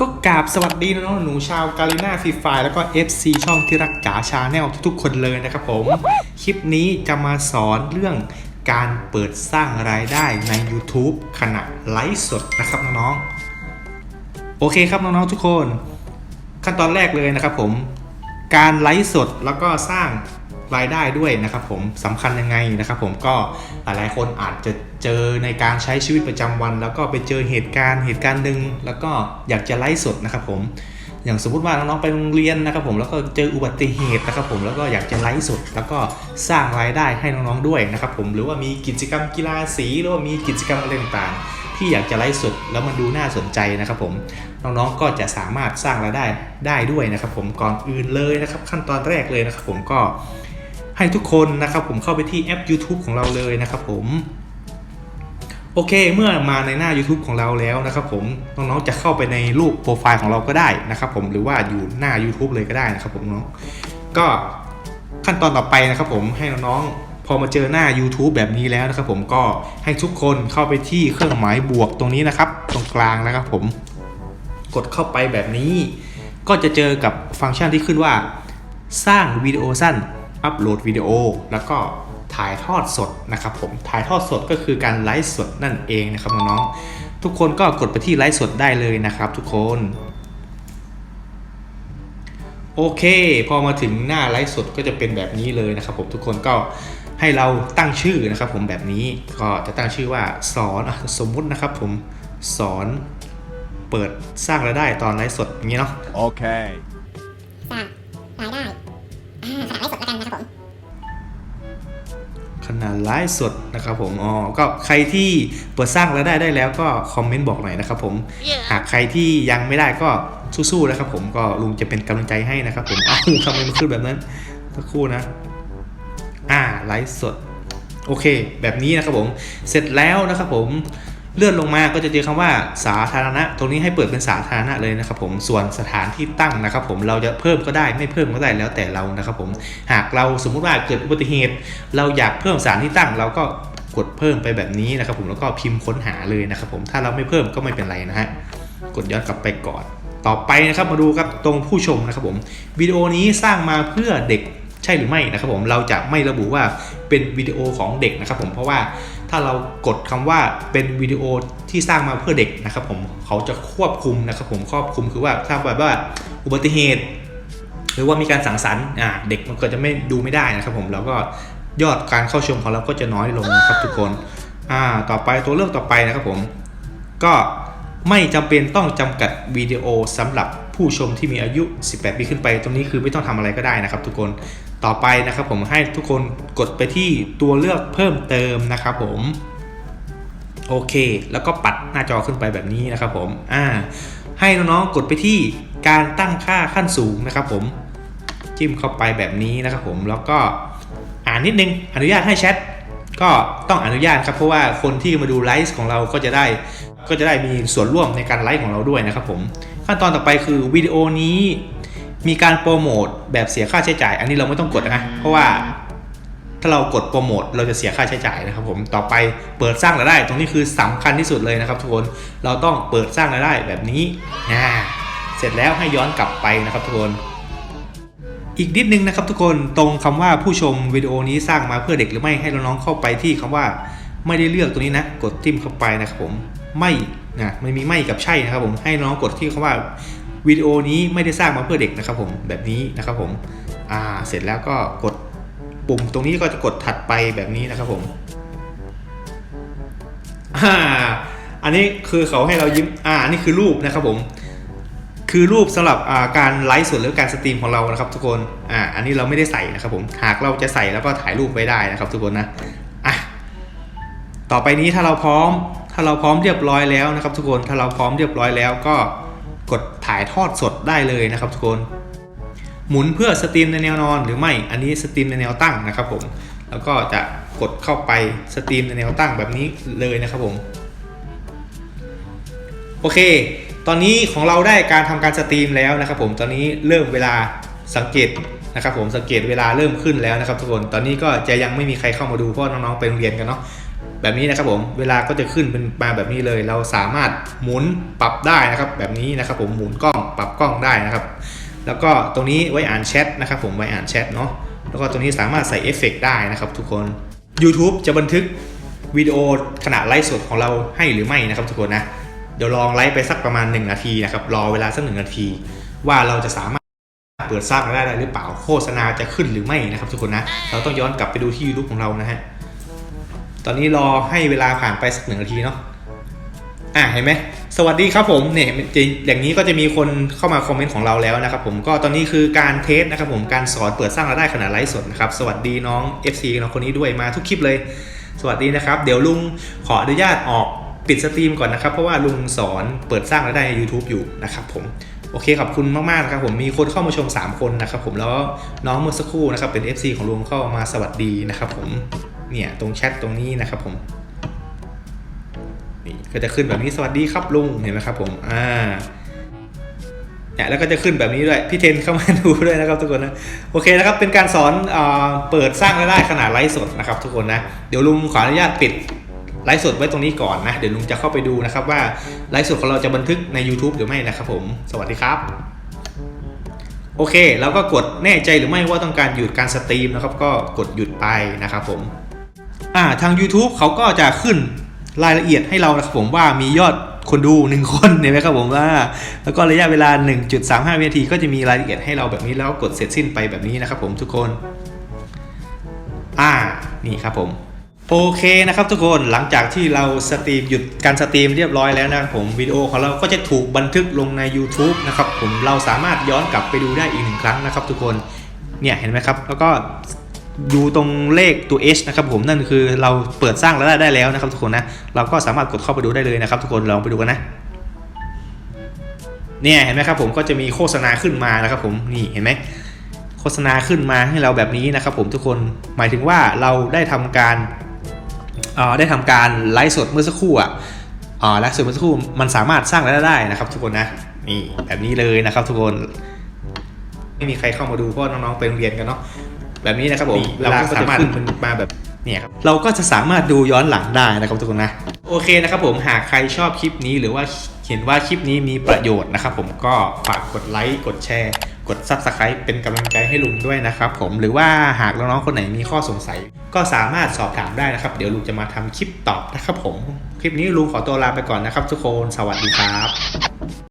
ก็กราบสวัสดีน้องๆหนูชาวกาลิน่าฟรีไฟแล้วก็ FC ช่องที่รักจ๋าชาแนลทุกๆคนเลยนะครับผม คลิปนี้จะมาสอนเรื่องการเปิดสร้างรายได้ใน YouTube ขณะไลฟ์สดนะครับน้องๆ โอเคครับน้องๆทุกคน ขั้นตอนแรกเลยนะครับผม การไลฟ์สดแล้วก็สร้าง รายได้ด้วยนะครับผมสำคัญยังไงนะครับผมก็หลายๆคนอาจจะเจอในการใช้ชีวิตประจำวัน แล้วก็ไปเจอเหตุการณ์เหตุการณ์หนึ่งแล้วก็อยากจะไลฟ์สดนะครับผมอย่างสมมติว่าน้องๆไปโรงเรียนนะครับผมแล้วก็เจออุบัติเหตุนะครับผมแล้วก็อยากจะไลฟ์สดแล้วก็สร้างรายได้ให้น้องๆด้วยนะครับผมหรือว่ามีกิจกรรมกีฬาสีหรือว่ามีกิจกรรมอะไรต่างๆ ที่อยากจะไลฟ์สดแล้วมันดูน่าสนใจนะครับผมน้องๆก็จะสามารถสร้างรายได้ได้ด้วยนะครับผมก่อนอื่นเลยนะครับขั้นตอนแรกเลยนะครับผมก็ ให้ทุกคนนะครับผมเข้าไปที่แอป YouTube ของเราเลยนะครับผมโอเค เมื่อมาในหน้า YouTube ของเราแล้วนะครับผมน้องๆจะเข้าไปในรูปโปรไฟล์ของเราก็ได้นะครับผมหรือว่าอยู่หน้า YouTube เลยก็ได้นะครับผมน้องก็ขั้นตอนต่อไปนะครับผมให้น้องๆพอมาเจอหน้า YouTube แบบนี้แล้วนะครับผมก็ให้ทุกคนเข้าไปที่เครื่องหมายบวกตรงนี้นะครับ ตรงกลางนะครับผม กดเข้าไปแบบนี้ ก็จะเจอกับฟังก์ชันที่ขึ้นว่า สร้างวิดีโอสั้น อัปโหลดวิดีโอ แล้วก็ถ่ายทอดสดนะครับผมถ่ายทอดสดก็คือการไลฟ์สดนั่นเองนะครับน้องๆทุกคนก็กดไปที่ไลฟ์สดได้เลยนะครับ ทุกคนโอเค พอมาถึงหน้าไลฟ์สดก็จะเป็นแบบนี้เลยนะครับผมทุกคนก็ให้เราตั้งชื่อนะครับ ผมแบบนี้ก็จะตั้งชื่อว่าสอนอะสมมุตินะครับ ผมสอนเปิดสร้างรายได้ตอนไลฟ์สดอย่างนี้เนาะ Okay. สร้างร ไลฟ์สดนะครับผมอ๋อก็ใครที่เปิดสร้างรายได้ได้แล้วก็คอมเมนต์บอกหน่อยนะครับผมหากใครที่ยังไม่ได้ก็สู้ๆนะครับผมก็ลุงจะเป็นกำลังใจให้นะครับผมอ้าวทำไมมันขึ้นแบบนั้นสักครู่นะ อ่าไลฟ์สดโอเค แบบนี้นะครับผมเสร็จแล้วนะครับผม เลื่อนลงมาก็จะเจอคำว่าสาธารณะ ตรงนี้ให้เปิดเป็นสาธารณะเลยนะครับผมส่วนสถานที่ตั้งนะครับ ผมเราจะเพิ่มก็ได้ไม่เพิ่มก็ได้แล้วแต่เรานะครับผมหากเราสมมุติว่าเกิดอุบัติเหตุ เราอยากเพิ่มสถานที่ตั้ง เราก็กดเพิ่มไปแบบนี้นะครับ ผมแล้วก็พิมพ์ค้นหาเลยนะครับ ผมถ้าเราไม่เพิ่มก็ไม่เป็นไรนะฮะกดย้อนกลับไปก่อน ต่อไปนะครับมาดูครับตรงผู้ชมนะครับผมวิดีโอนี้สร้างมาเพื่อเด็ก ใช่หรือไม่นะครับผมเราจะไม่ระบุว่าเป็นวิดีโอของเด็กนะครับผมเพราะว่าถ้าเรากดคำว่าเป็นวิดีโอที่สร้างมาเพื่อเด็กนะครับผมเขาจะควบคุมนะครับผมควบคุมคือว่าถ้าแบบว่าอุบัติเหตุ หรือว่ามีการสังสรรค์อ่าเด็กมันก็จะไม่ดูไม่ได้นะครับผมแล้วก็ยอดการเข้าชมของเราก็จะน้อยลงนะครับทุกคนอ่าต่อไปตัวเลือกต่อไปนะครับผมก็ไม่จำเป็นต้องจำกัดวิดีโอสำหรับ ผู้ชมที่มีอายุ 18 ปีขึ้นไป ตรงนี้คือไม่ต้องทำอะไรก็ได้นะครับ ทุกคนต่อไปนะครับ ผมให้ทุกคนกดไปที่ตัวเลือกเพิ่มเติมนะครับผมโอเค แล้วก็ปัดหน้าจอขึ้นไปแบบนี้นะครับผมอ่าให้น้องๆกดไปที่การตั้งค่าขั้นสูงนะครับ ผมจิ้มเข้าไปแบบนี้นะครับผมแล้วก็อ่านนิดนึงอนุญาตให้แชทก็ต้องอนุญาตครับเพราะว่าคนที่มาดูไลฟ์ของเราก็จะได้ก็จะได้มีส่วนร่วมในการไลฟ์ของเราด้วยนะครับผม ขั้นตอนต่อไปคือวิดีโอนี้มีการโปรโมทแบบเสียค่าใช้จ่าย อันนี้เราไม่ต้องกดนะเพราะว่าถ้าเรากดโปรโมทเราจะเสียค่าใช้จ่ายนะครับผมต่อไปเปิดสร้างรายได้ ตรงนี้คือสำคัญที่สุดเลยนะครับทุกคนเราต้องเปิดสร้างรายได้แบบนี้อ่าเสร็จแล้วให้ย้อนกลับไปนะครับทุกคน อีกนิดนึงนะครับทุกคนตรงคำว่าผู้ชมวิดีโอนี้สร้างมาเพื่อเด็กหรือไม่ให้น้องๆเข้าไปที่คำว่าไม่ได้เลือกตัวนี้นะ กดจิ้มเข้าไปนะครับผมไม่ นะไม่มีไม่กับใช่นะครับผมให้น้องกดที่คำว่าวิดีโอนี้ไม่ได้สร้างมาเพื่อเด็กนะครับผมแบบนี้นะครับผมอ่าเสร็จแล้วก็กดปุ่มตรงนี้ก็จะกดถัดไปแบบนี้นะครับผมอ่าอันนี้คือเขาให้เรายิ้มอ่าอันนี่คือรูปนะครับผมคือรูปสำหรับาการไลฟ์สดหรือการสตรีมของเรานะครับทุกคนอ่าอันนี้เราไม่ได้ใส่นะครับผมหากเราจะใส่แล้วก็ถ่ายรูปไว้ได้นะครับทุกคนนะอะต่อไปนี้ถ้าเราพร้อม ถ้าเราพร้อมเรียบร้อยแล้วนะครับ ทุกคน ถ้าเราพร้อมเรียบร้อยแล้วก็กดถ่ายทอดสดได้เลยนะครับ ทุกคน หมุนเพื่อสตรีมในแนวนอนหรือไม่ อันนี้สตรีมในแนวตั้งนะครับผม แล้วก็จะกดเข้าไปสตรีมในแนวตั้งแบบนี้เลยนะครับผม โอเค ตอนนี้ของเราได้การทำการสตรีมแล้วนะครับผม ตอนนี้เริ่มเวลาสังเกตนะครับผมสังเกตเวลาเริ่มขึ้นแล้วนะครับทุกคน ตอนนี้ก็จะยังไม่มีใครเข้ามาดูเพราะน้องๆไปโรงเรียนกันเนาะ แบบนี้นะครับผมเวลาก็จะขึ้นเป็นมาแบบนี้เลย เราสามารถหมุนปรับได้นะครับ แบบนี้นะครับผมหมุนกล้องปรับกล้องได้นะครับ แล้วก็ตรงนี้ไว้อ่านแชทนะครับผมไว้อ่านแชทเนาะแล้วก็ตรงนี้สามารถใส่เอฟเฟกต์ได้นะครับทุกคน YouTube จะบันทึกวิดีโอขณะไลฟ์สดของเราให้หรือไม่นะครับทุกคนนะเดี๋ยวลองไลฟ์ไปสักประมาณ 1 นาทีนะครับรอเวลาสักหนึ่งนาที ว่าเราจะสามารถเปิดสร้างได้หรือเปล่าโฆษณาจะขึ้นหรือไม่นะครับทุกคนนะเราต้องย้อนกลับไปดูที่ YouTube ของเรานะฮะ ตอนนี้รอให้เวลาผ่านไปสักหนึ่งนาทีเนาะอะเห็นไหมสวัสดีครับผมเนี่ยจริงอย่างนี้ก็จะมีคนเข้ามาคอมเมนต์ของเราแล้วนะครับผมก็ตอนนี้คือการเทสนะครับผมการสอนเปิดสร้างรายได้ขณะไลฟ์สดนะครับสวัสดีน้อง FC น้องคนนี้ด้วยมาทุกคลิปเลย สวัสดีนะครับ เดี๋ยวลุงขออนุญาตออกปิดสตรีมก่อนนะครับ เพราะว่าลุงสอนเปิดสร้างรายได้ใน YouTube อยู่นะครับผมโอเคขอบคุณมากๆนะครับผมมีคนเข้ามาชม 3 คนนะครับผมแล้วน้องเมื่อสักครู่นะครับเป็น FC ของลุงเข้ามาสวัสดีนะครับผม เนี่ยตรงแชทตรงนี้นะครับผมนี่ก็จะขึ้นแบบนี้สวัสดีครับลุงเห็นไหมครับผมอ่าเนี่ยแล้วก็จะขึ้นแบบนี้ด้วยพี่เทนเข้ามาดูด้วยนะครับทุกคนนะโอเคนะครับเป็นการสอนอาเปิดสร้างรายได้ขนาดไลฟ์สดนะครับ ทุกคนนะเดี๋ยวลุงขออนุญาตปิดไลฟ์สดไว้ตรงนี้ก่อนนะเดี๋ยวลุงจะเข้าไปดูนะครับว่าไลฟ์สดของเราจะบันทึกใน YouTube หรือไม่นะครับผม สวัสดีครับ โอเค แล้วก็กดแน่ใจหรือไม่ว่าต้องการหยุดการสตรีมนะครับ ก็กดหยุดไปนะครับผม อ่าทาง YouTube เขาก็จะขึ้นรายละเอียดให้เรานะครับผมว่ามียอดคนดู 1 คนเห็นไหมครับผมว่า แล้วก็ระยะเวลา 1.35วินาทีก็จะมีรายละเอียดให้เราแบบนี้แล้วก็กดเสร็จสิ้นไปแบบนี้นะครับผมทุกคน อ่านี่ครับผมโอเคนะครับทุกคนหลังจากที่เราสตรีมหยุดการสตรีมเรียบร้อยแล้วนะครับผมวิดีโอของเราก็จะถูกบันทึกลงใน YouTube นะครับผมเราสามารถย้อนกลับไปดูได้อีกหนึ่งครั้งนะครับทุกคนเนี่ยเห็นไหมครับ แล้วก็ ดูตรงเลขตัว H นะครับผมนั่นคือเราเปิดสร้างรายได้ได้แล้วนะครับทุกคนนะเราก็สามารถกดเข้าไปดูได้เลยนะครับ ทุกคนลองไปดูกันนะเนี่ยเห็นไหมครับผมก็จะมีโฆษณาขึ้นมานะครับผมนี่เห็นไหมโฆษณาขึ้นมาให้เราแบบนี้นะครับผมทุกคนหมายถึงว่าเราได้ทำการอ่อได้ทำการไลฟ์สดเมื่อสักครู่อะอ่าไลฟ์สดเมื่อสักครู่มันสามารถสร้างรายได้ได้นะครับ ทุกคนนะนี่แบบนี้เลยนะครับ ทุกคนไม่มีใครเข้ามาดูเพราะน้องๆไปโรงเรียนกันเนาะ แบบนี้นะครับผมเราก็สามารถขึ้นมาแบบเนี่ยครับเราก็จะสามารถดูย้อนหลังได้นะครับทุกคนนะโอเคนะครับผมหากใครชอบคลิปนี้หรือว่าเห็นว่าคลิปนี้มีประโยชน์นะครับผมก็ฝากกดไลค์กดแชร์ กด Subscribe เป็นกำลังใจให้ลุงด้วยนะครับผมหรือว่าหากน้องๆคนไหนมีข้อสงสัย ก็สามารถสอบถามได้นะครับ เดี๋ยวลุงจะมาทำคลิปตอบนะครับผม คลิปนี้ลุงขอตัวลาไปก่อนนะครับทุกคน สวัสดีครับ